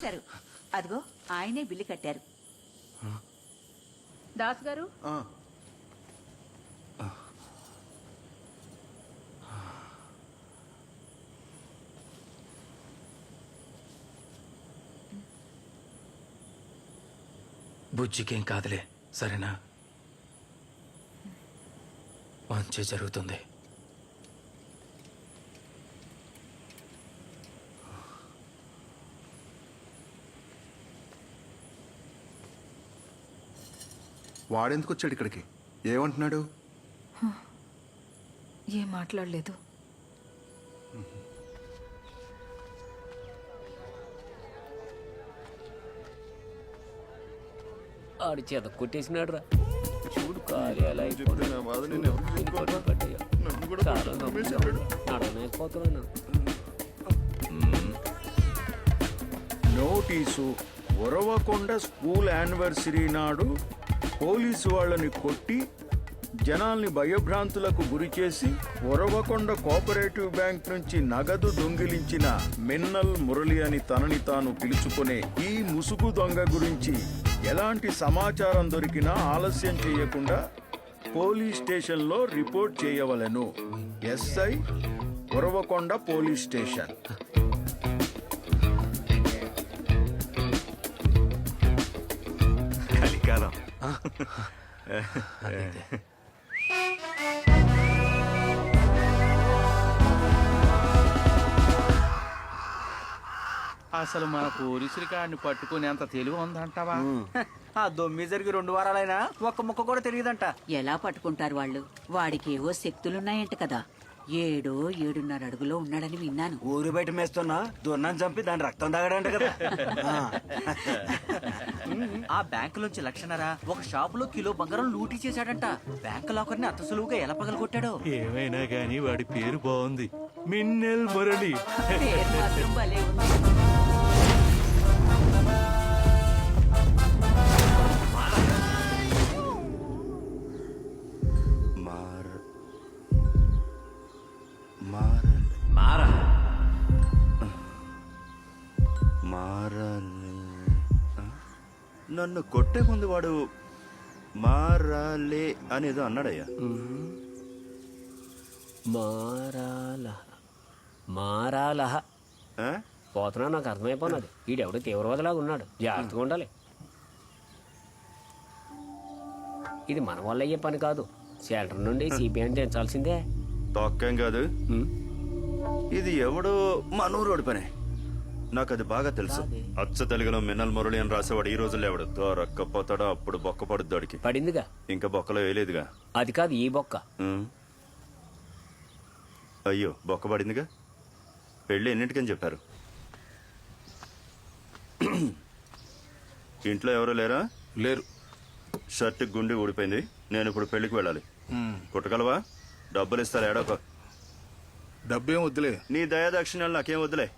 Sir అదిగో ఆయనే bill కట్టారు. దాస్ గారు ఆ, బుజ్జికేం కాదులే సరేనా? మంచి జరుగుతుంది. వాడెందుకు వచ్చాడు ఇక్కడికి? ఏమంటున్నాడు? ఏం మాట్లాడలేదు. ఆడి చేత కొట్టేసినాడు రా చూడు. నడలేకపోతున్నాను నోటీసు ఉరవకొండ స్కూల్ యానివర్సరీ నాడు పోలీసు వాళ్ళని కొట్టి జనాల్ని భయభ్రాంతులకు గురిచేసి ఉరవకొండ కోఆపరేటివ్ బ్యాంక్ నుంచి నగదు దొంగిలించిన మిన్నల్ మురళి అని తనని తాను పిలుచుకునే ఈ ముసుగు దొంగ గురించి ఎలాంటి సమాచారం దొరికినా ఆలస్యం చేయకుండా పోలీస్ స్టేషన్లో రిపోర్ట్ చేయవలెను. SI Uravakonda police station. అసలు మన పోలీసులు కాడిని పట్టుకుని అంత తెలివి ఉందంటావా? ఆ దొమ్మి జరిగి రెండు వారాలైనా ఒక్క ముక్క కూడా తెలియదంట. ఎలా పట్టుకుంటారు వాళ్ళు? వాడికి ఏవో శక్తులున్నాయంట కదా. ఏడో ఏడున్నర అడుగులో ఉన్నాడని విన్నాను. ఊరు బయట మేస్తున్నా దున్నాన్ని చంపి దాని రక్తం తాగడంట కదా. ఆ. బ్యాంకు నుంచి లక్షణరా ఒక షాపులో కిలో బంగారం లూటీ చేశాడంట. బ్యాంకు లాకర్ని అంత సులువుగా ఎలా పగలగొట్టాడో? ఏమైనా గానీ వాడి పేరు బాగుంది. మిన్నెల్ మురళి. పేరు మాత్రం భలే ఉంది. నన్ను కొట్టే ముందు వాడు మారాలే అనేదో అన్నాడయ్యా. మారాల మారాల ఆ? పోతున్నా నాకు అర్థమైపోయినది ఈడెవడో తీవ్రవాదిలాగా ఉన్నాడు. జాగ్రత్తగా ఉండాలి. ఇది మన వల్ల అయ్యే పని కాదు. షెల్టర్ నుండి సిపిఐని తెంచాల్సిందే. తొక్కేం కాదు? ఇది ఎవడో మనూరోడి పనే. నాకు అది బాగా తెలుసు. అచ్చ తెలుగులో మిన్నల్ మురళి అని రాసేవాడు ఈ రోజుల్లో ఎవడు దొరక్కపోతాడో? అప్పుడు బొక్క పడుద్ది వాడికి పడిందిగా? ఇంకా బొక్కలో వేయలేదుగా. అది కాదు ఈ బొక్క. అయ్యో బొక్క పడిందిగా? పెళ్ళి ఎన్నింటికని చెప్పారు? ఇంట్లో ఎవరూ లేరా? లేరు. షర్ట్ గుండి ఊడిపోయింది. నేను ఇప్పుడు పెళ్ళికి వెళ్ళాలి. కుట్టగలవా? డబ్బులు ఇస్తారు ఏడోక? డబ్బేం వద్దులే. నీ దయాదాక్షిణ్యాలు నాకేం వద్దులే.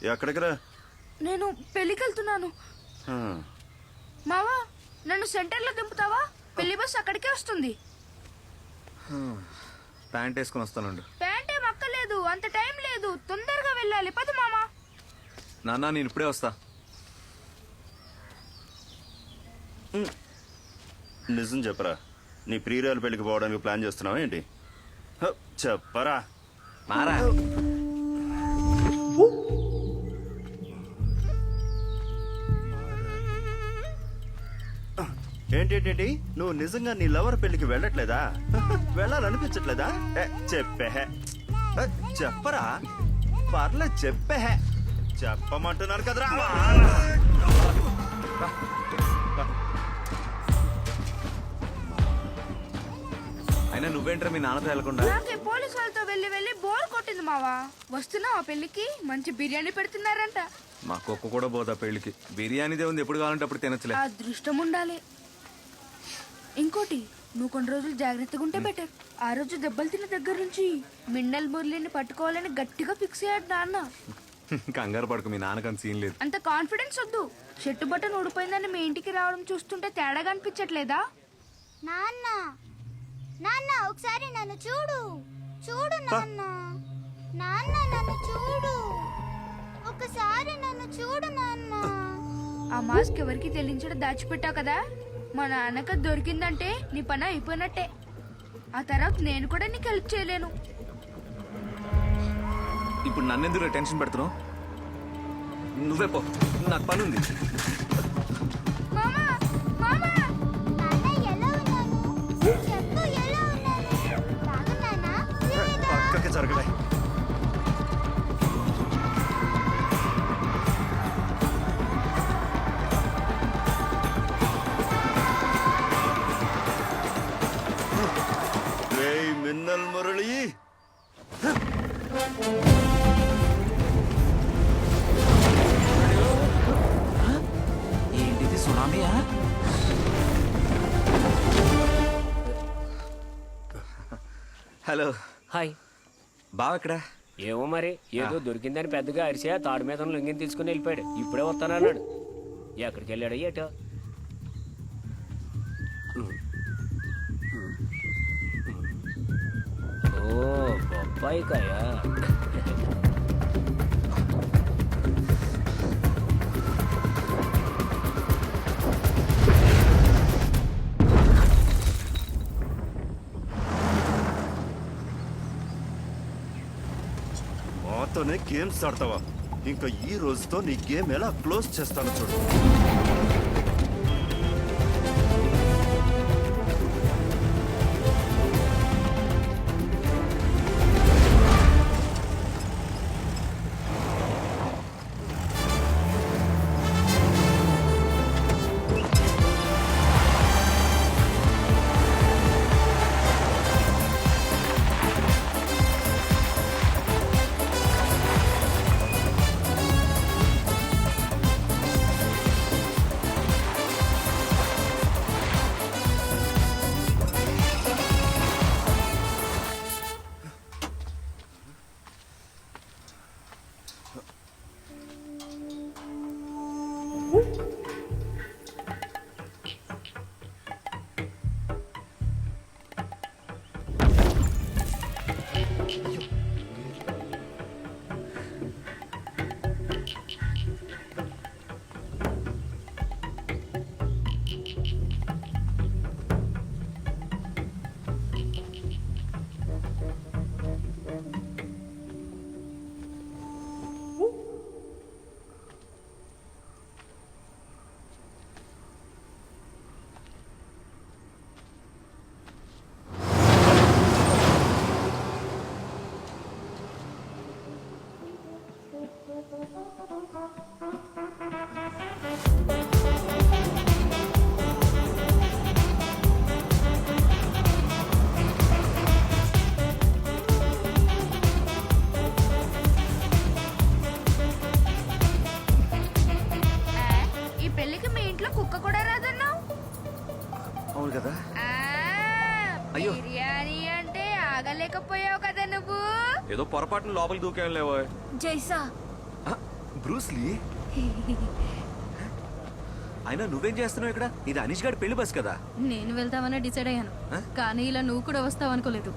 రా. నేను పెళ్ళికి వెళ్తున్నాను ఆ, మావా నన్ను సెంటర్లో దింపుతావా? పెళ్ళి బస్ అక్కడికే వస్తుంది. ప్యాంట్ వేసుకుని వస్తానండి. ప్యాంట్ ఏం అక్కర్లేదు అంత టైం లేదు తొందరగా వెళ్ళాలి. పద మామా నాన్న నేను ఇప్పుడే వస్తా. నిజం చెప్పరా నీ ప్రియురాలు పెళ్ళికి పోవడానికి ప్లాన్ చేస్తున్నావా ఏంటి? హ, చెప్పరా. మారా. ఏంటేంటి నువ్వు నిజంగా నీ లవర్ పెళ్ళికి వెళ్ళట్లేదా? వెళ్ళాలనిపించట్లేదా? ఏ, చెప్పే ఏ, చెప్పరా? పర్లేదు చెప్పే చెప్పమంటున్నారు కదరా. అయినా నువ్వేంట్రా మీ నాన్నతో వెళ్ళకుండా? నాకే పోలీసు వాళ్ళతో వెళ్ళి వెళ్ళి బోర్ కొట్టింది మావా. వస్తున్నావా పెళ్ళికి మంచి బిర్యానీ పెడుతున్నారంట. మా కుక్క కూడా పోతా పెళ్ళికి బిర్యానీదే ఉంది. ఎప్పుడు కావాలంటే అప్పుడు తినచ్చులే. ఆ అదృష్టం ఉండాలి. ఇంకోటి నువ్వు కొన్ని రోజులు జాగ్రత్తగా ఉంటే బెటర్ ఆ రోజు దెబ్బలు తిన్న దగ్గర నుంచి మిన్నల్ మురళిని పట్టుకోవాలని గట్టిగా ఫిక్స్ అయ్యాడు నాన్న. కంగారు పడుకు మీ నాన్నకని సీన్ లేదు. అంత కాన్ఫిడెన్స్ వద్దు. చెట్టు బట్టను ఊడిపోయిందని మీ ఇంటికి రావడం చూస్తుంటే తేడాగా అనిపించట్లేదా? నాన్న నాన్న ఒకసారి నన్ను చూడు. చూడు నాన్న. నాన్న నన్ను చూడు. ఒకసారి నన్ను చూడు నాన్న. ఆ మాస్క్ ఎవరికి తెలించడం దాచిపెట్టావు కదా? మా నాన్నక దొరికిందంటే నీ పని అయిపోయినట్టే. ఆ తర్వాత నేను కూడా నీకు హెల్ప్ చేయలేను. ఇప్పుడు నన్నెందుకు టెన్షన్ పెడుతున్నావు? నువ్వే పో. నాకు పని ఉంది మామా మామా ఏంటిది సునామీయా హలో. హాయ్. బావ ఎక్కడ? ఏమో మరి ఏదో దొరికిందని పెద్దగా అరిసే తాడు మీద లుంగిని తీసుకుని వెళ్ళిపోయాడు. ఇప్పుడే వస్తానన్నాడు. ఎక్కడికి వెళ్ళాడు ఏటో ఓ బొప్పాయి కాయ మాతోనే గేమ్స్ ఆడతావా? ఇంకా ఈ రోజుతో నీ గేమ్ ఎలా క్లోజ్ చేస్తాను చూడు. ఏదో పొరపాటున లోపలికి దూకేం లేవో జైసా. బ్రూస్లీ అయినా నువ్వేం చేస్తున్నావు ఇక్కడ? ఇది అనీష్ గారి పెళ్ళి బస్ కదా? నేను వెళ్తామని డిసైడ్ అయ్యాను. కానీ ఇలా నువ్వు కూడా వస్తావు అనుకోలేదు.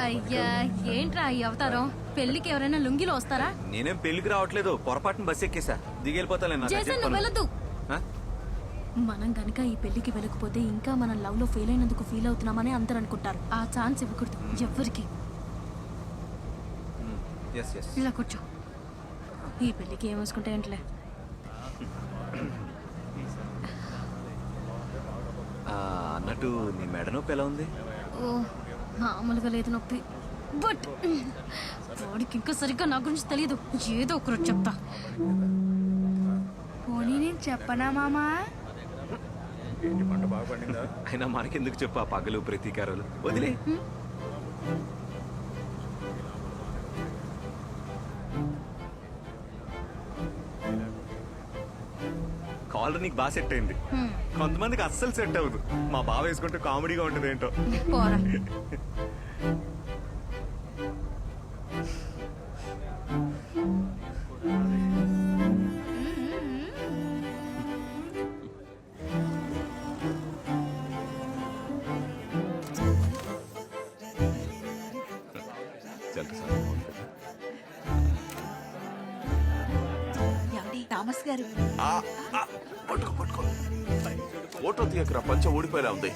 అయ్యా ఏంట్రా ఈ అవతారం? పెళ్ళికి ఎవరైనా లుంగిలో వస్తారా? నేనేం పెళ్ళికి రావట్లేదు. పొరపాటున బస్ ఎక్కేసా. ఆ? మనం గనక ఈ పెళ్ళికి వెళ్ళకపోతే ఇంకా మనం లవ్లో ఫెయిల్ అయినందుకు ఫీల్ అవుతున్నామని అందరు అనుకుంటారు ఆ ఛాన్స్ ఇవ్వకూడదు. ఎస్ ఇలా కూర్చో. ఈ పెళ్ళికి ఏం వేసుకుంటే ఏంట్లే? ఆ, అన్నట్టు నీ మెడ నొప్పి ఎలా ఉంది? ఓ మామూలుగా లేదు నొప్పి. బట్ వాడికి ఇంకా సరిగ్గా నా గురించి తెలియదు ఏదో ఒకరోజు చెప్తా. పోనీ నేను చెప్పనా మామా? ఏంటి పంట బాగా పండిందా? అయినా మనకెందుకు చెప్పు ఆ పగలు ప్రతీకారాలు? వదిలే. కాలర్ నీకు బాగా సెట్ అయింది. కొంతమందికి అస్సలు సెట్ అవ్వదు. మా బావ వేసుకుంటే కామెడీగా ఉంటుంది ఏంటో. పోరా. థామస్ గారు? పట్టుకో పట్టుకో. ఫోటో తీయకరా పంచ ఊడిపోయేలా ఉంది.